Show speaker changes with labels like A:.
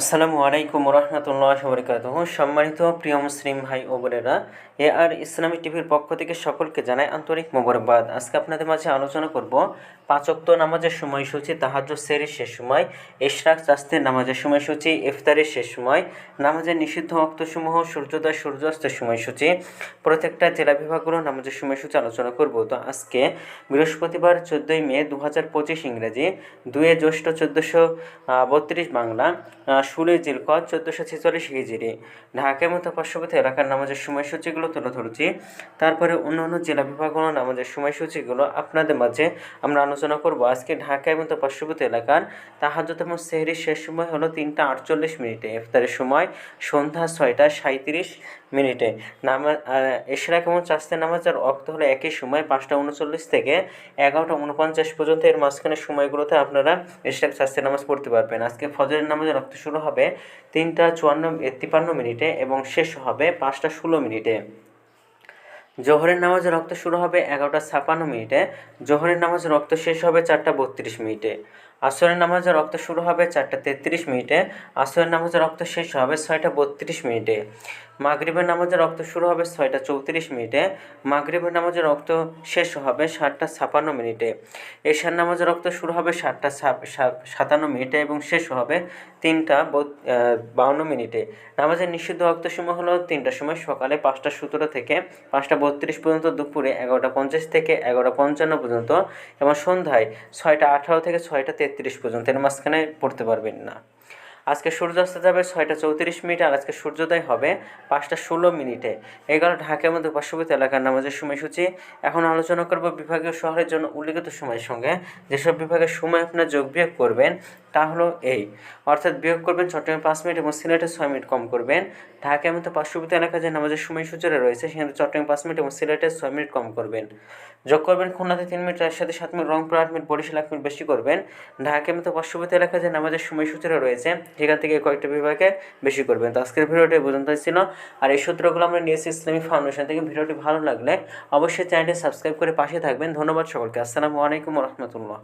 A: আসসালামু আলাইকুম রহমতুল্লাহ বরকাত সম্মানিত প্রিয় মুসলিম ভাই ও বোনেরা, এ আর ইসলামী টিভির পক্ষ থেকে সকলকে জানাই আন্তরিক মোবারকবাদ। আজকে আপনাদের মাঝে আলোচনা করব পাঁচক্ত নামাজের সময়সূচি তাহাজ সেরের শেষ সময়, ইশরাক চাস্তের নামাজের সময়সূচি, ইফতারের শেষ সময়, নামাজের নিষিদ্ধ অক্তসমূহ সূর্যোদয়, সূর্যাস্তের সময়সূচি, প্রত্যেকটা জেলা বিভাগগুলো নামাজের সময়সূচি আলোচনা করব। তো আজকে বৃহস্পতিবার চোদ্দোই মে দু হাজার পঁচিশ ইংরেজি দুয়ে জ্যৈষ্ঠ চোদ্দোশো বত্রিশ বাংলা ষোলোই জিলকদ চোদ্দোশো ছেচল্লিশ হিজিরি। ঢাকার মতো পার্শ্ববর্তী এলাকার নামাজের সময়সূচিগুলো তুলে ধরছি। তারপরে অন্য অন্য জেলা বিভাগগুলো নামাজের সময়সূচিগুলো আপনাদের মাঝে আমরা আলোচনা করব। আজকে ঢাকায় মতো পার্শ্ববর্তী এলাকার তাহাজতম সেহরির শেষ সময় হলো তিনটা আটচল্লিশ মিনিটে। ইফতারের সময় সন্ধ্যা ছয়টা সাঁত্রিশ মিনিটে। নামাজ এশরা কেমন চাস্তে নামাজের অক্ত হলো একই সময় পাঁচটা উনচল্লিশ থেকে এগারোটা উনপঞ্চাশ পর্যন্ত। এর মাঝখানের সময়গুলোতে আপনারা এশরাক চাস্তে নামাজ পড়তে পারবেন। আজকে ফজরের নামাজের রক্ত শুরু হবে তিনটা চুয়ান্ন তিপ্পান্ন মিনিটে এবং শেষ হবে পাঁচটা ষোলো মিনিটে। জোহরের নামাজের রক্ত শুরু হবে এগারোটা ছাপান্ন মিনিটে। জোহরের নামাজের রক্ত শেষ হবে চারটা বত্রিশ মিনিটে। আসরের নামাজের রক্ত শুরু হবে চারটা তেত্রিশ মিনিটে, আসরের নামাজের রক্ত শেষ হবে ছয়টা বত্রিশ মিনিটে। মাগরিবের নামাজের রক্ত শুরু হবে ছয়টা চৌত্রিশ মিনিটে, মাগরিবের নামাজের রক্ত শেষ হবে সাতটা ছাপান্ন মিনিটে। এশার নামাজের রক্ত শুরু হবে সাতটা সাতান্ন মিনিটে এবং শেষ হবে তিনটা বাউন্ন মিনিটে। নামাজের নিষিদ্ধ রক্ত সময় হলো তিনটার সময় সকালে পাঁচটা সতেরো থেকে পাঁচটা বত্রিশ পর্যন্ত, দুপুরে এগারোটা পঞ্চাশ থেকে এগারোটা পঞ্চান্ন পর্যন্ত এবং সন্ধ্যায় ছয়টা আঠারো থেকে ছয়টা তেত্রিশ পর্যন্ত এর মাঝখানে পড়তে পারবেন না। আজকে সূর্যাস্ত যাবে ছয়টা চৌত্রিশ মিনিট আর আজকে সূর্যোদয় হবে পাঁচটা ষোলো মিনিটে। এগারো ঢাকার মধ্যে পার্শ্ববর্তী এলাকার নামাজের সময়সূচি। এখন আলোচনা করব বিভাগীয় শহরের জন্য উল্লিখিত সময়ের সঙ্গে। যেসব বিভাগের সময় আপনার যোগ বিয়োগ করবেন, তা হলো এই। অর্থাৎ বিয়োগ করবেন চট্টগ্রামে পাঁচ মিনিট এবং সিলেটে ছয় মিনিট কম করবেন। ঢাকার মধ্যে পার্শ্ববর্তী এলাকায় যে নামাজের সময়সূচিরা রয়েছে, সেখানে চট্টগ্রামে পাঁচ মিনিট এবং সিলেটে ছয় মিনিট কম করবেন। যোগ করবেন খুলনাতে তিন মিনিট, রাজশাহীতে সাত মিনিট, রংপুর আট মিনিট, বরিশাল এক মিনিট বেশি করবেন। ঢাকার মতো পার্শ্ববর্তী এলাকায় যে নামাজের সময়সূচিরা রয়েছে সেখান থেকে কয়েকটা বিভাগে বেশি করবেন। তো আজকের ভিডিওটি পর্যন্ত ছিল। আর এই সূত্রগুলো আমরা নিয়েছি ইসলামী ফাউন্ডেশন থেকে। ভিডিওটি ভালো লাগলে অবশ্যই চ্যানেলটি সাবস্ক্রাইব করে পাশে থাকবেন। ধন্যবাদ সকলকে। আসসালামু আলাইকুম রহমতুল্লাহ।